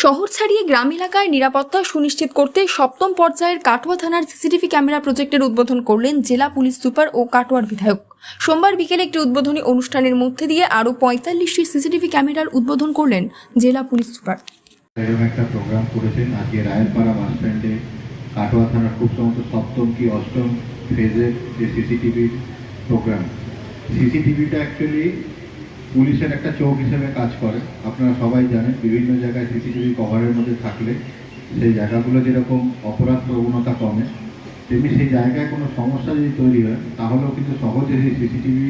শহর ছাড়িয়ে গ্রাম এলাকায় নিরাপত্তা সুনিশ্চিত করতে সপ্তম পর্যায়ের কাটোয়া থানার সিসিটিভি ক্যামেরা প্রজেক্টের উদ্বোধন করলেন জেলা পুলিশ সুপার ও কাটোয়ার বিধায়ক। সোমবার বিকেলে একটি উদ্বোধনী অনুষ্ঠানের মধ্যে দিয়ে আরও পঁয়তাল্লিশটি সিসিটিভি ক্যামেরার উদ্বোধন করলেন জেলা পুলিশ সুপার। এরকম একটা প্রোগ্রাম করেছেন। আজকে রায়েরপাড়া বাস স্ট্যান্ডে কাটোয়া থানার খুব সম্ভবত সপ্তম কি অষ্টম ফেজের যে সিসিটিভির প্রোগ্রাম সিসিটিভিটা অ্যাকচুয়ালি পুলিশের একটা চোখ হিসেবে কাজ করে। আপনারা সবাই জানেন, বিভিন্ন জায়গায় সিসিটিভি কভারের মধ্যে থাকলে সেই জায়গাগুলো যেরকম অপরাধ প্রবণতা কমে, তেমনি সেই জায়গায় কোনো সমস্যা যদি তৈরি হয়, তাহলেও কিন্তু সহজে সেই সিসিটিভি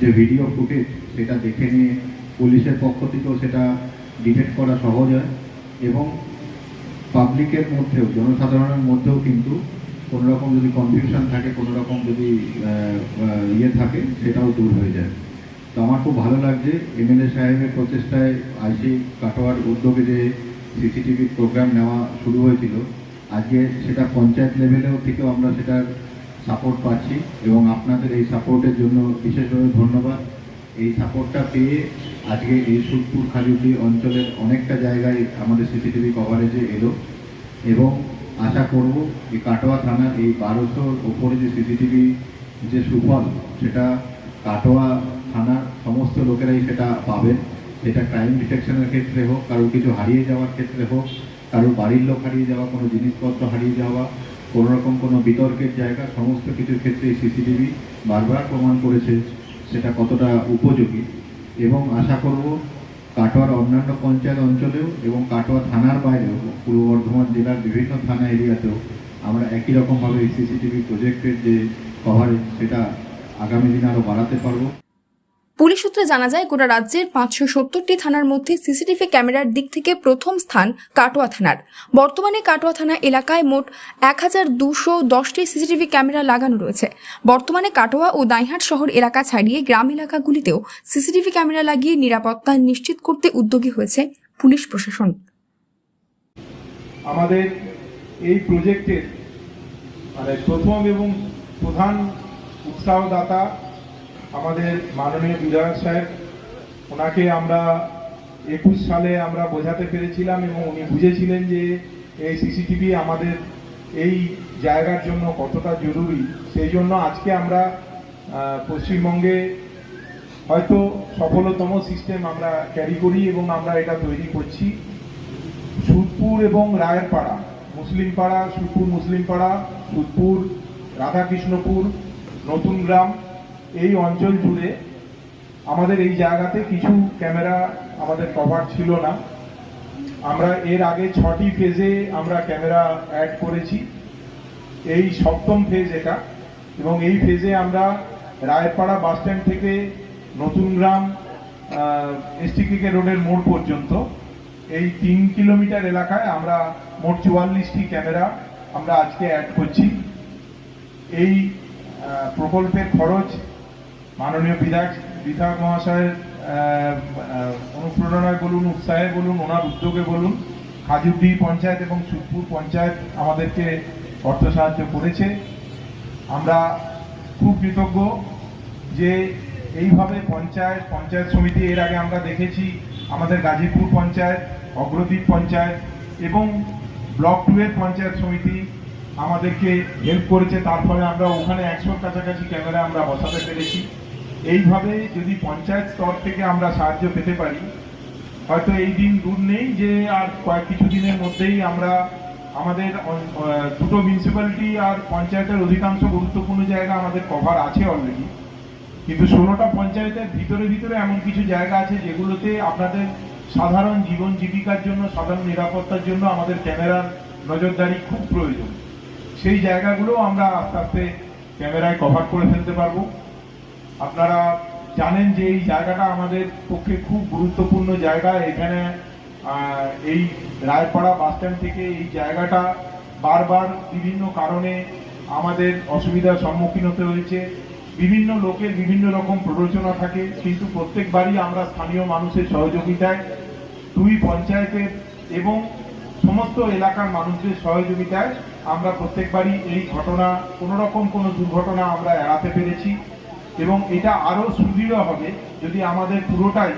যে ভিডিও ফুটেজ, সেটা দেখে নিয়ে পুলিশের পক্ষ থেকেও সেটা ডিটেক্ট করা সহজ হয় এবং পাবলিকের মধ্যেও, জনসাধারণের মধ্যেও কিন্তু কোনো রকম যদি কনফিউশন থাকে কোনো রকম যদি ইয়ে থাকে, সেটাও দূর হয়ে যায়। তো আমার খুব ভালো লাগছে এমএলএ সাহেবের প্রচেষ্টায় আইসি কাটোয়ার উদ্যোগে যে সিসিটিভি প্রোগ্রাম নেওয়া শুরু হয়েছিল, আজকে সেটা পঞ্চায়েত লেভেলেও থেকেও আমরা সেটার সাপোর্ট পাচ্ছি এবং আপনাদের এই সাপোর্টের জন্য বিশেষভাবে ধন্যবাদ। এই সাপোর্টটা পেয়ে আজকে এই সুদপুর খালিউডি অঞ্চলের অনেকটা জায়গায় আমাদের সিসিটিভি কভারেজে এলো এবং আশা করব এই কাটোয়া থানার এই বারোশোর ওপরে যে সিসিটিভি যে সুফল, সেটা কাটোয়া লোকেরাই সেটা পাবেন সেটা ক্রাইম ডিটেকশনের ক্ষেত্রে হোক, কারোর কিছু হারিয়ে যাওয়ার ক্ষেত্রে হোক, কারোর বাড়ির লোক হারিয়ে যাওয়া, কোনো জিনিসপত্র হারিয়ে যাওয়া, কোনো রকম কোনো বিতর্কের জায়গা, সমস্ত কিছুর ক্ষেত্রে সিসিটিভি বারবার প্রমাণ করেছে সেটা কতটা উপযোগী। এবং আশা করব কাটোয়ার অন্যান্য পঞ্চায়েত অঞ্চলেও এবং কাটোয়া থানার বাইরেও, পূর্ব বর্ধমান জেলার বিভিন্ন থানা এরিয়াতেও আমরা একই রকমভাবে সিসিটিভি প্রজেক্টের যে কভারেজ সেটা আগামী দিনে আরও বাড়াতে পারব। পুলিশ সূত্রে জানা যায়, গোটা রাজ্যের পাঁচশো সত্তরটি থানার মধ্যে সিসিটিভি ক্যামেরার দিক থেকে প্রথম স্থান কাটোয়া থানার। বর্তমানে কাটোয়া থানা এলাকায় মোট এক হাজার দুশো দশটি সিসিটিভি ক্যামেরা লাগানো রয়েছে। বর্তমানে কাটোয়া ও দাইহাট শহর এলাকা ছাড়িয়ে গ্রাম এলাকাগুলিতেও সিসিটিভি ক্যামেরা লাগিয়ে নিরাপত্তা নিশ্চিত করতে উদ্যোগী হয়েছে পুলিশ প্রশাসন। আমাদের এই প্রজেক্টের মানে প্রথম এবং প্রধান উৎসাহদাতা আমাদের মাননীয় বিধায়ক সাহেব, ওনাকে আমরা একুশ সালে আমরা বোঝাতে পেরেছিলাম এবং উনি বুঝেছিলেন যে এই সিসিটিভি আমাদের এই জায়গার জন্য কতটা জরুরি। সেই জন্য আজকে আমরা পশ্চিমবঙ্গে হয়তো সফলতম সিস্টেম আমরা ক্যারি করি এবং আমরা এটা তৈরি করছি। সুদপুর এবং রায়ের পাড়া মুসলিম পাড়া সুদপুর মুসলিম পাড়া সুদপুর, রাধাকৃষ্ণপুর, নতুন গ্রাম। এই অঞ্চল জুড়ে আমাদের এই জায়গাতে কিছু ক্যামেরা আমাদের কভার ছিল না। আমরা এর আগে ছটি ফেজে আমরা ক্যামেরা অ্যাড করেছি। এই সপ্তম ফেজ এটা এবং এই ফেজে আমরা রায়পাড়া বাস স্ট্যান্ড থেকে নতুন গ্রাম এসটি ক্রিকেট রোডের মোড় পর্যন্ত। এই তিন কিলোমিটার এলাকায় আমরা মোট চুয়াল্লিশটি ক্যামেরা আমরা আজকে অ্যাড করছি। এই প্রকল্পের খরচ মাননীয় বিধায়ক বিধায়ক মহাশয়ের অনুপ্রেরণায় বলুন, উৎসাহে বলুন, ওনার উদ্যোগে বলুন খাজুদ্দি পঞ্চায়েত এবং সুদপুর পঞ্চায়েত আমাদেরকে অর্থ সাহায্য করেছে। আমরা খুব কৃতজ্ঞ যে এইভাবে পঞ্চায়েত পঞ্চায়েত সমিতি, এর আগে আমরা দেখেছি আমাদের গাজীপুর পঞ্চায়েত অগ্রদ্বীপ পঞ্চায়েত এবং ব্লক টু এর পঞ্চায়েত সমিতি আমাদেরকে হেল্প করেছে। তার ফলে আমরা ওখানে একশোর কাছাকাছি ক্যামেরা আমরা বসাতে পেরেছি। এইভাবে যদি পঞ্চায়েত স্তর থেকে আমরা সাহায্য পেতে পারি, হয়তো এই দিন দূর নেই যে আর কয়েক কিছু দিনের মধ্যেই আমরা আমাদের দুটো মিউনিসিপ্যালিটি আর পঞ্চায়েতের অধিকাংশ গুরুত্বপূর্ণ জায়গা আমাদের কভার আছে অলরেডি কিন্তু ষোলোটা পঞ্চায়েতের ভিতরে ভিতরে এমন কিছু জায়গা আছে যেগুলোতে আপনাদের সাধারণ জীবন জীবিকার জন্য, সাধারণ নিরাপত্তার জন্য আমাদের ক্যামেরার নজরদারি খুব প্রয়োজন। সেই জায়গাগুলো আমরা আস্তে আস্তে ক্যামেরায় কভার করে ফেলতে পারব। আপনারা জানেন যে এই জায়গাটা আমাদের পক্ষে খুব গুরুত্বপূর্ণ জায়গা। এখানে এই রায়পাড়া বাস স্ট্যান্ড থেকে এই জায়গাটা বারবার বিভিন্ন কারণে আমাদের অসুবিধার সম্মুখীন হতে হয়েছে। বিভিন্ন লোকের বিভিন্ন রকম প্ররোচনা থাকে, কিন্তু প্রত্যেকবারই আমরা স্থানীয় মানুষের সহযোগিতায়, দুই পঞ্চায়েতের এবং সমস্ত এলাকার মানুষদের সহযোগিতায় আমরা প্রত্যেকবারই এই ঘটনা কোনো রকম কোনো দুর্ঘটনা আমরা এড়াতে পেরেছি। এবং এটা আরও সুদৃঢ় হবে যদি আমাদের পুরোটাই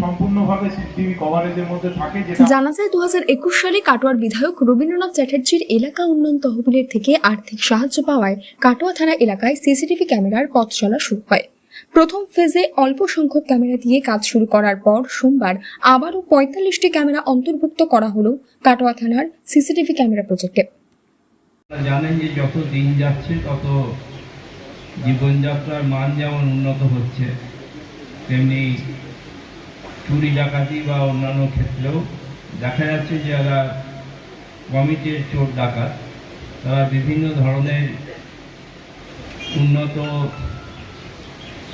সম্পূর্ণভাবে সিসিটিভি কভারেজের মধ্যে থাকে যেটা জানা যায় দুহাজার একুশ সালে কাটোয়ার বিধায়ক রবীন্দ্রনাথ চ্যাটার্জির এলাকা উন্নয়ন তহবিলের থেকে আর্থিক সাহায্য পাওয়ায় কাটোয়া থানা এলাকায় সিসিটিভি ক্যামেরার পথ চলা শুরু হয়। প্রথম ফেজে অল্প সংখ্যক ক্যামেরা দিয়ে কাজ শুরু করার পর সোমবার আবারও পঁয়তাল্লিশটি ক্যামেরা অন্তর্ভুক্ত করা হলো কাটোয়া থানার সিসিটিভি ক্যামেরা প্রজেক্টে। জানেন যে যত দিন যাচ্ছে তত জীবনযাত্রার মান যেমন উন্নত হচ্ছে, তেমনি চুরি, ডাকাতি বা অন্যান্য ক্ষেত্রেও দেখা যাচ্ছে যারা কমিটির চোর, ডাকাত, তারা বিভিন্ন ধরনের উন্নত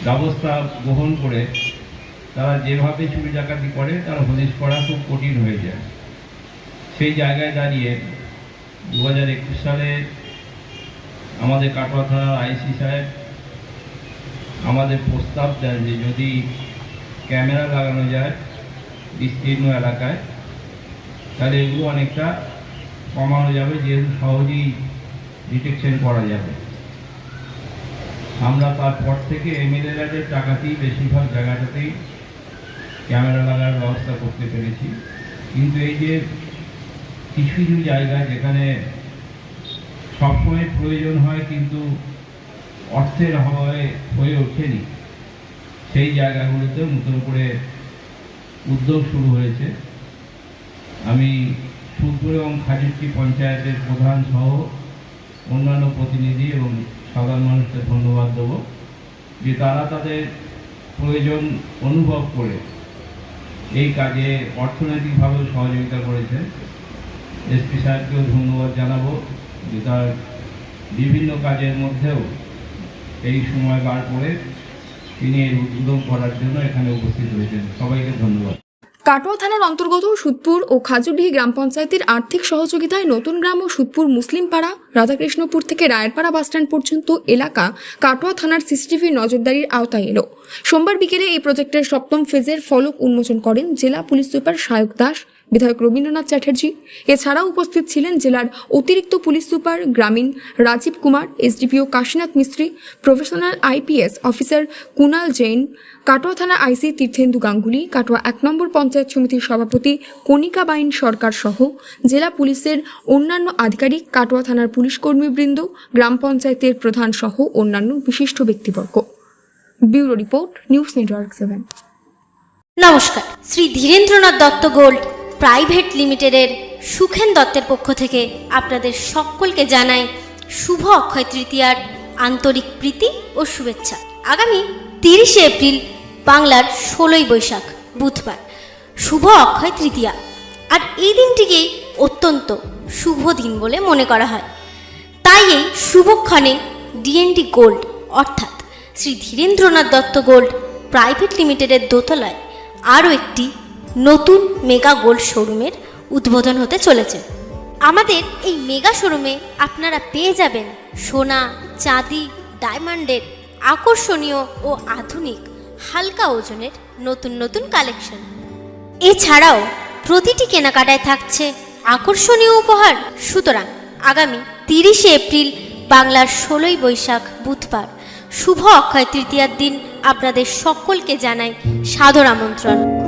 ব্যবস্থা গ্রহণ করে তারা যেভাবে চুরি, ডাকাতি করে, তারা হদিশ করা খুব কঠিন হয়ে যায়। সেই জায়গায় দাঁড়িয়ে দু হাজার একুশ সালে আমাদের কাটোয়া থানার আইসি সাহেব, আমাদের প্রস্তাব দেন যে যদি ক্যামেরা লাগানো যায় বিস্তীর্ণ এলাকায়, তাহলে এগুলো অনেকটা কমানো যাবে, যেহেতু সহজেই ডিটেকশন করা যাবে। আমরা তারপর থেকে এমএলএদের টাকাতেই বেশিরভাগ জায়গাটাতেই ক্যামেরা লাগার ব্যবস্থা করতে পেরেছি। কিন্তু এই যে কিছু কিছু জায়গায় যেখানে সবসময় প্রয়োজন হয় কিন্তু অর্থের অভাবে হয়ে ওঠেনি। সেই জায়গাগুলোতে নতুন করে উদ্যোগ শুরু হয়েছে। আমি সুদপুর এবং খাজুরটি পঞ্চায়েতের প্রধান সহ অন্যান্য প্রতিনিধি এবং সাধারণ মানুষকে ধন্যবাদ দেবো যে তারা তাদের প্রয়োজন অনুভব করে এই কাজে অর্থনৈতিকভাবেও সহযোগিতা করেছে এসপি সাহেবকেও ধন্যবাদ জানাব। তার বিভিন্ন কাজের মধ্যেও এই সময় বার করে তিনি এর উদ্বোধন করার জন্য এখানে উপস্থিত হয়েছেন। সবাইকে ধন্যবাদ। কাটোয়া থানার অন্তর্গত সুদপুর ও খাজুরডিহি গ্রাম পঞ্চায়েতের আর্থিক সহযোগিতায় নতুন গ্রাম ও সুদপুর মুসলিম পাড়া রাধাকৃষ্ণপুর থেকে রায়েরপাড়া বাসস্ট্যান্ড পর্যন্ত এলাকা কাটোয়া থানার সিসিটিভি নজরদারির আওতায় এলো। সোমবার বিকেলে এই প্রজেক্টের সপ্তম ফেজের ফলক উন্মোচন করেন জেলা পুলিশ সুপার সায়ক দাস। বিধায়ক রবীন্দ্রনাথ চ্যাটার্জি। এছাড়াও উপস্থিত ছিলেন জেলার অতিরিক্ত পুলিশ সুপার গ্রামীণ Rajib Kumar, SDPO Kashinath Mistri, professional IPS officer Kunal Jain, Katwa থানা আইসি তীর্থেন্দু গাঙ্গুলি, কাটোয়া এক নম্বর পঞ্চায়েত সমিতির সভাপতি কণিকা বাইন সরকার সহ জেলা পুলিশের অন্যান্য আধিকারিক, কাটোয়া থানার পুলিশ কর্মীবৃন্দ, গ্রাম পঞ্চায়েতের প্রধান সহ অন্যান্য বিশিষ্ট ব্যক্তিবর্গ। Bureau report, news network seven. নমস্কার। শ্রী ধীরেন্দ্রনাথ দত্ত গোল্ড প্রাইভেট লিমিটেডের সুখেন দত্তের পক্ষ থেকে আপনাদের সকলকে জানাই শুভ অক্ষয় তৃতীয়ার আন্তরিক প্রীতি ও শুভেচ্ছা। আগামী তিরিশে এপ্রিল বাংলার ষোলোই বৈশাখ, বুধবার। শুভ অক্ষয় তৃতীয়া। আর এই দিনটিকেই অত্যন্ত শুভ দিন বলে মনে করা হয়। তাই এই শুভক্ষণে ডিএনডি গোল্ড, অর্থাৎ শ্রী ধীরেন্দ্রনাথ দত্ত গোল্ড প্রাইভেট লিমিটেডের দোতলায় আরও একটি নতুন মেগা গোল্ড শোরুমের উদ্বোধন হতে চলেছে। আমাদের এই মেগা শোরুমে আপনারা পেয়ে যাবেন সোনা, চাঁদি, ডায়মন্ডের আকর্ষণীয় ও আধুনিক হালকা ওজনের নতুন নতুন কালেকশন। এছাড়াও প্রতিটি কেনাকাটায় থাকছে আকর্ষণীয় উপহার। সুতরাং আগামী তিরিশে এপ্রিল বাংলার ষোলোই বৈশাখ বুধবার শুভ অক্ষয় তৃতীয়ার দিন আপনাদের সকলকে জানাই সাদর আমন্ত্রণ।